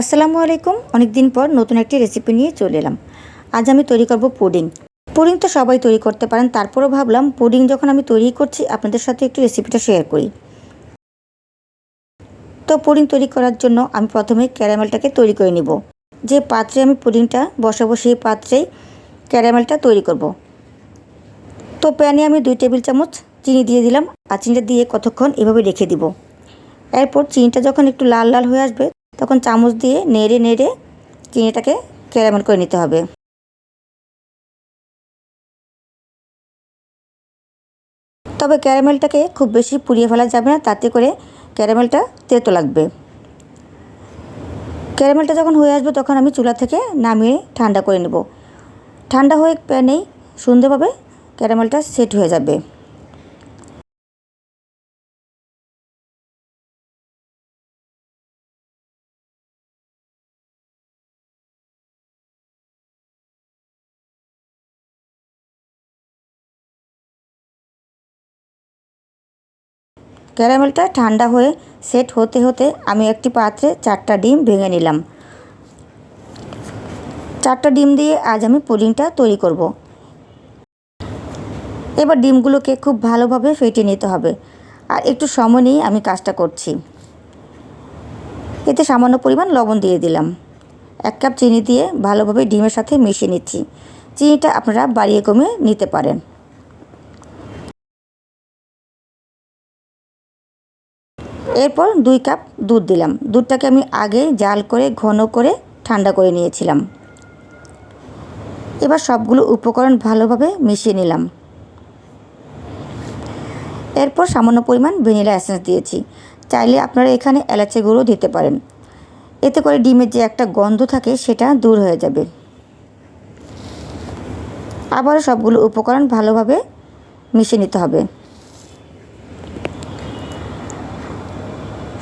আসসালামু আলাইকুম। অনেক দিন পর নতুন একটি রেসিপি নিয়ে চলে এলাম। আজ আমি তৈরি করব পুডিং। পুডিং তো সবাই তৈরি করতে পারেন, তারপরও ভাবলাম পুডিং যখন আমি তৈরি করছি, আপনাদের সাথে একটু রেসিপিটা শেয়ার করি। তো পুডিং তৈরি করার জন্য আমি প্রথমে ক্যারামেলটাকে তৈরি করে নিব। যে পাত্রে আমি পুডিংটা বসাবো, সেই পাত্রেই ক্যারামেলটা তৈরি করব। তো প্যানে আমি দুই টেবিল চামচ চিনি দিয়ে দিলাম। আর চিনিটা দিয়ে কতক্ষণ এভাবে রেখে দিব। এরপর চিনিটা যখন একটু লাল লাল হয়ে আসবে তখন চামচ দিয়ে নেড়ে নেড়ে চিনিটাকে ক্যারামেল করে নিতে হবে। তবে ক্যারামেলটাকে খুব বেশি পুড়িয়ে ফেলা যাবে না, তাতে করে ক্যারামেলটা তেতো লাগবে। ক্যারামেলটা যখন হয়ে আসবে তখন আমি চুলা থেকে নামিয়ে ঠান্ডা করে নেব। ঠান্ডা হয়ে প্যানেই সুন্দরভাবে ক্যারামেলটা সেট হয়ে যাবে। ক্যারামেলটা ঠান্ডা হয়ে সেট হতে হতে আমি একটি পাত্রে চারটা ডিম ভেঙে নিলাম। চারটা ডিম দিয়ে আজ আমি পুডিংটা তৈরি করব। এবার ডিমগুলোকে খুব ভালোভাবে ফেটে নিতে হবে। আর একটু সময় নিয়ে আমি কাজটা করছি। এতে সামান্য পরিমাণ লবণ দিয়ে দিলাম। এক কাপ চিনি দিয়ে ভালোভাবে ডিমের সাথে মিশিয়ে নিচ্ছি। চিনিটা আপনারা বাড়িয়ে কমিয়ে নিতে পারেন। এরপর দুই কাপ দুধ দিলাম। দুধটাকে আমি আগে জাল করে, ঘন করে ঠান্ডা করে নিয়েছিলাম। এবার সবগুলো উপকরণ ভালোভাবে মিশিয়ে নিলাম। এরপর সামান্য পরিমাণ ভ্যানিলা এসেন্স দিয়েছি। চাইলে আপনারা এখানে এলাচি গুঁড়ো দিতে পারেন। এতে করে ডিমের যে একটা গন্ধ থাকে সেটা দূর হয়ে যাবে। আবারও সবগুলো উপকরণ ভালোভাবে মিশিয়ে নিতে হবে।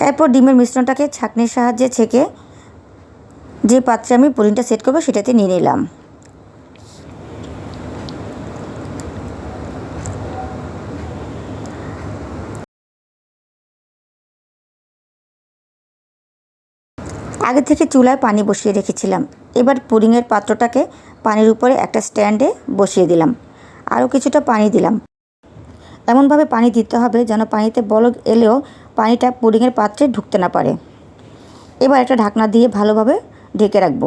এরপর ডিমের মিশ্রণটাকে ছাঁকনির সাহায্যে ছেঁকে যে পাত্রে আমি পুরিনটা সেট করব সেটাতে নিয়ে নিলাম। আগে থেকে চুলায় পানি বসিয়ে রেখেছিলাম। এবার পুডিংয়ের পাত্রটাকে পানির উপরে একটা স্ট্যান্ডে বসিয়ে দিলাম। আরও কিছুটা পানি দিলাম। এমনভাবে পানি দিতে হবে যেন পানিতে বলক এলেও পানিটা পুডিংয়ের পাত্রে ঢুকতে না পারে। এবার একটা ঢাকনা দিয়ে ভালোভাবে ঢেকে রাখব।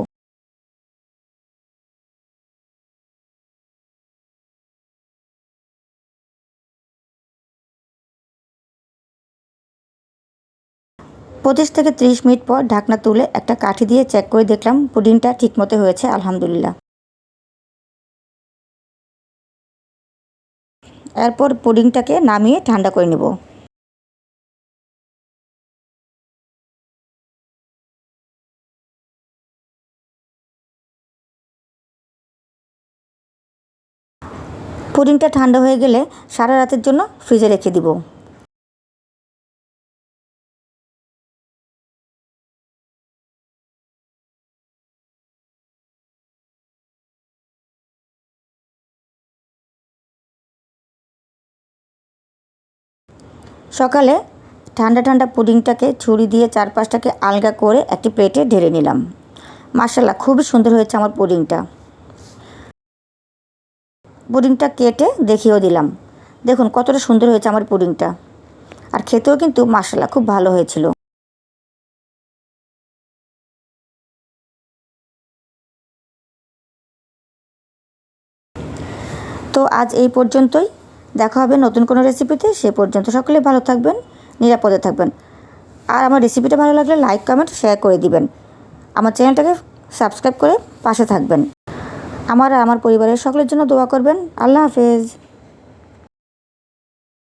পঁচিশ থেকে ত্রিশ মিনিট পর ঢাকনা তুলে একটা কাঠি দিয়ে চেক করে দেখলাম পুডিংটা ঠিকমতো হয়েছে, আলহামদুলিল্লাহ। এরপর পুডিংটাকে নামিয়ে ঠান্ডা করে নেব। পুডিংটা ঠান্ডা হয়ে গেলে সারা রাতের জন্য ফ্রিজে রেখে দিব। সকালে ঠান্ডা ঠান্ডা পুডিংটাকে ছুরি দিয়ে চারপাশটাকে আলগা করে একটি প্লেটে ঢেলে নিলাম। মার্শাল্লাহ খুবই সুন্দর হয়েছে আমার পুডিংটা। পুডিংটা কেটে দেখিয়েও দিলাম। দেখুন কতটা সুন্দর হয়েছে আমার পুডিংটা। আর খেতেও কিন্তু মার্শাল্লাহ খুব ভালো হয়েছিল। তো আজ এই পর্যন্তই। দেখা হবে নতুন কোনো রেসিপিতে। সে পর্যন্ত সকলে ভালো থাকবেন, নিরাপদে থাকবেন। আর আমার রেসিপিটা ভালো লাগলে লাইক, কমেন্ট, শেয়ার করে দিবেন। আমার চ্যানেলটাকে সাবস্ক্রাইব করে পাশে থাকবেন। আমার আমার পরিবারের সকলের জন্য দোয়া করবেন। আল্লাহ হাফেজ।